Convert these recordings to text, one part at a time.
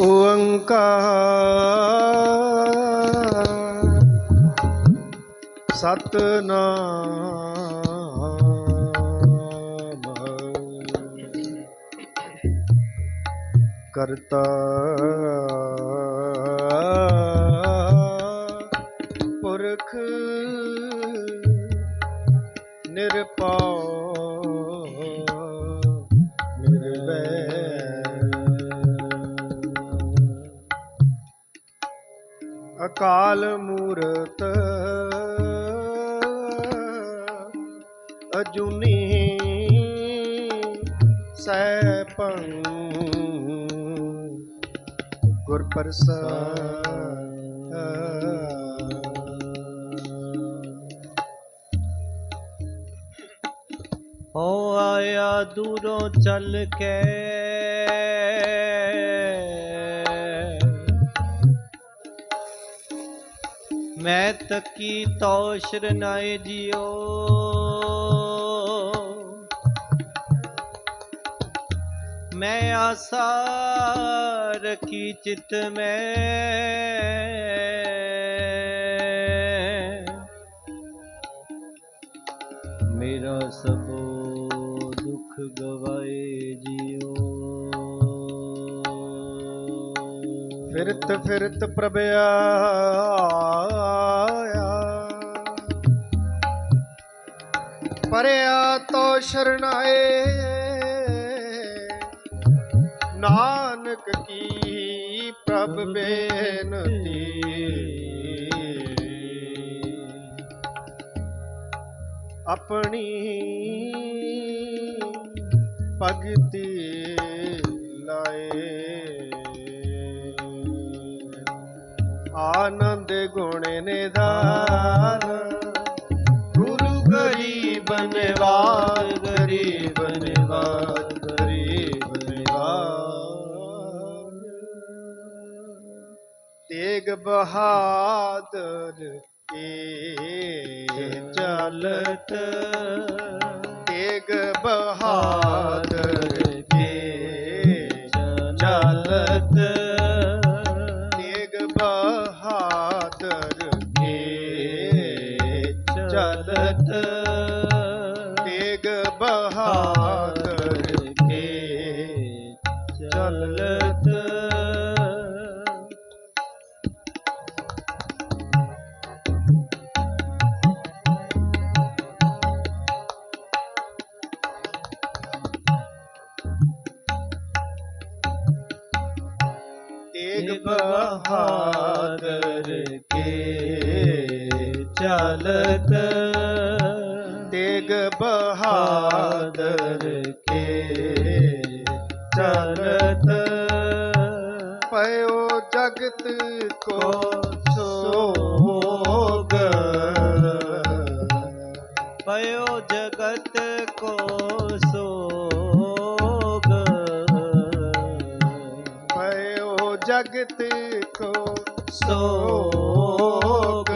ਓੰਕਾਰ। ਸਤਨਾਮ। ਕਰਤਾ। ਅਕਾਲ ਮੂਰਤ ਅਜੂਨੀ ਸੈਭੰ ਗੁਰ ਪ੍ਰਸਾਦ। ਹੋ ਆਇਆ ਦੂਰੋਂ ਚੱਲ ਕੇ ਮੈਂ ਤੱਕੀ ਤੋ ਸ਼ਰਨਾਏ ਜਿਓ ਮੈਂ ਆਸਾ ਰਖੀ ਚਿਤ ਮੈਂ। ਮੇਰਾ ਸਭੋ ਦੁੱਖ ਗਵਾਏ ਜਿਓ ਫਿਰਤ ਫਿਰਤ ਪ੍ਰਭ ਆਇਆ। ਪਰਿਆ ਤੋ ਸ਼ਰਨਾਏ ਨਾਨਕ ਕੀ ਪ੍ਰਭ ਬੇਨਤੀ। ਆਪਣੀ ਭਗਤੀ ਆਨੰਦ ਗੁਣ ਨਿਧਾਨ। ਗੁਰੂ ਗਰੀਬ ਨਿਵਾਜ ਗਰੀਬ ਨਿਵਾਜ ਗਰੀਬ ਨਿਵਾਜ ਤੇਗ ਬਹਾਦਰ ਏ ਚਲਤ। ਤੇਗ ਬਹਾਦਰ ਚਲਤ ਤੇਗ ਬਹਾਦਰ ਕੇ ਚਲਤ ਪਇਓ ਜਗਤ ਕੋ ਸੋਗ ਸੋਗ ਪਇਓ ਜਗਤ ਕੋ ਸੋਗ ਪਇਓ ਜਗਤ ਕੋ ਸੋਗ।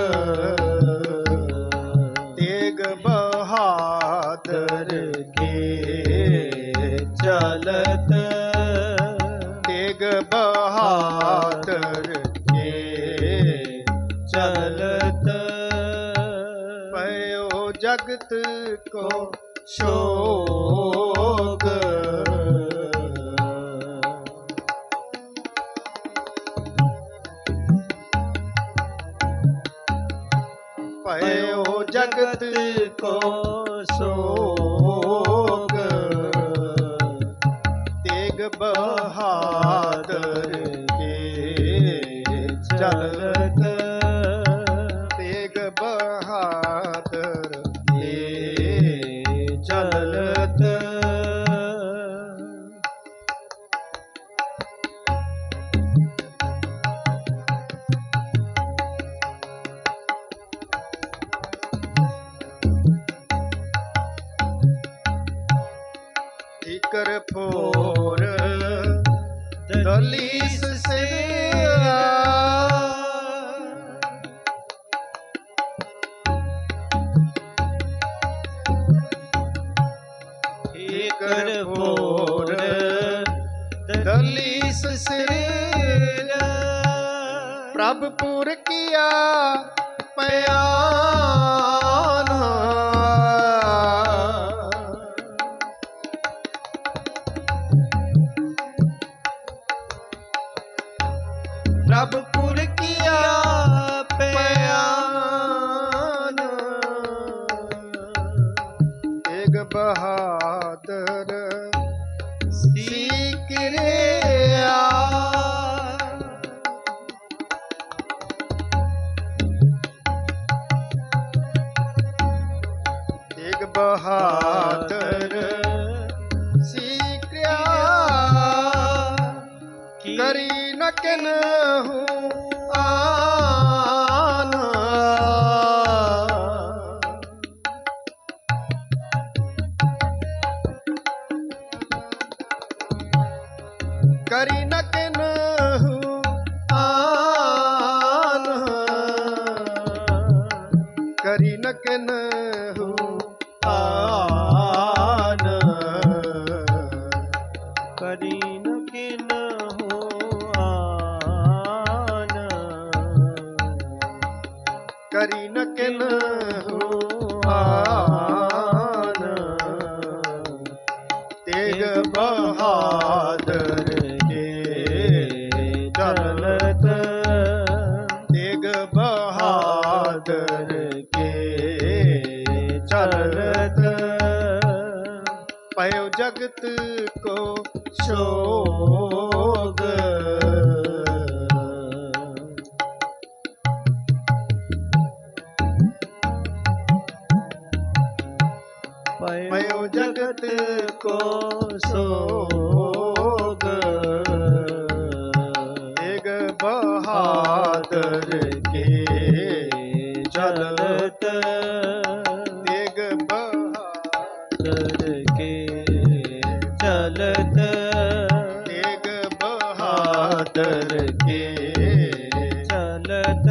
ਤੇਗ ਬਹਾਦਰ ਕੇ ਚਲਤ ਜਗਤ ਕੋ ਸੋਗ। ਤੇਗ ਬਹਾਦਰ ਕੇ ਚਲਤ ਠੀਕਰ ਫੋਰ। ਦਲੀਸ ਸਿਆ ਕਰ ਫੋਰ। ਦਲੀਸ ਸਿਰ ਪ੍ਰਭ ਪੁਰ ਕੀਆ ਪਿਆਨ ਬਹਾਦਰ ਸੀ ਕਿਰਿਆ ਏਕ ਬਹਾਦਰ ਸੀ ਕਿਰਿਆ ਕਰੀ ਨ ਕਿਨਹੂ ਆਨ ਕਰੀ ਨ ਕਿਨਹੂ ਆਨ। ਕਰੀ ਨ ਕਿਨਹੂ ਆਨ। ਕਰੀ ਨ ਕਿਨ ਹੋ ਆਨ। ਕਰੀ ਨ ਕਿਨਹੂ ਚਲਤ ਪਇਓ ਜਗਤ ਕੋ ਸ਼ੋਗ ਪਇਓ ਜਗਤ ਕੋ ਸੋਗ ਚਲਤ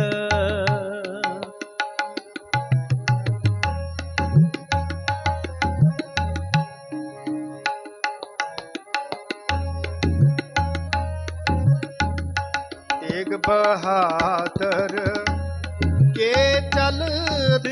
ਏਕ ਬਹਾਦਰ ਕੇ ਚਲਤ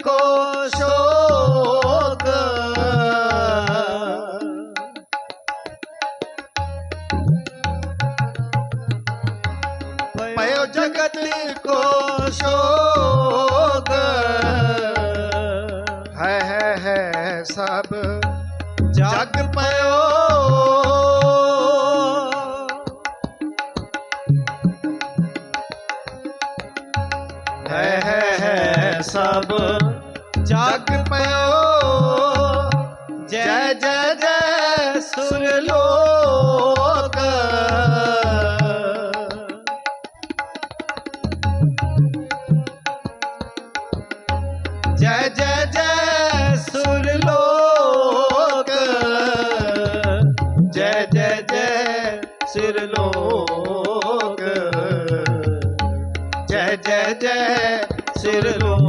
ਜਗਤ ਕੋ ਸ਼ੋਕ। ਭਇਓ ਜਗਤ ਕੋ ਸ਼ੋਕ। ਹੈ ਹੈ ਹੈ ਸਭ ਜਗ ਪਇਓ। ਹੈ ਹੈ ਸਭ ਜਗ ਪਇਓ ਜੈ ਜੈ ਜੈ, ਸੁਰ ਲੋਕ। ਜੈ ਜੈ ਜੈ, ਸੁਰ ਲੋਕ। ਜੈ ਜੈ ਜੈ, ਸਿਰ ਲੋਕ। ਜੈ ਜੈ ਜੈ, ਸਿਰ ਲੋਕ।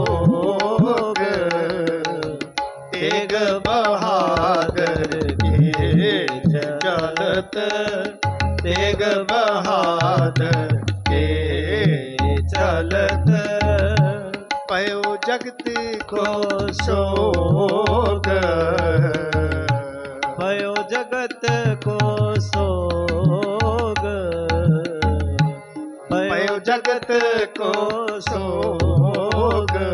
ਭਗਤ ਤੇਗ ਬਹਾਦਰ ਕੇ ਚਲਤ। ਪਇਓ ਜਗਤ ਕੋ ਸੋਗ। ਪਇਓ ਜਗਤ ਕੋ ਸੋਗ। ਪਇਓ ਜਗਤ ਕੋ ਸੋਗ।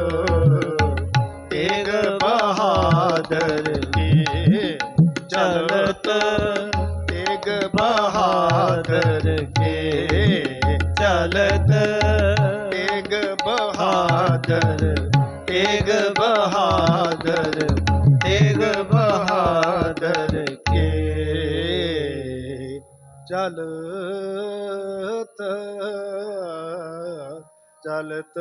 ਬਹਾਦਰ ਤੇਗ ਬਹਾਦਰ ਤੇਗ ਬਹਾਦਰ ਕੇ। ਚਲਤ ਚਲਤ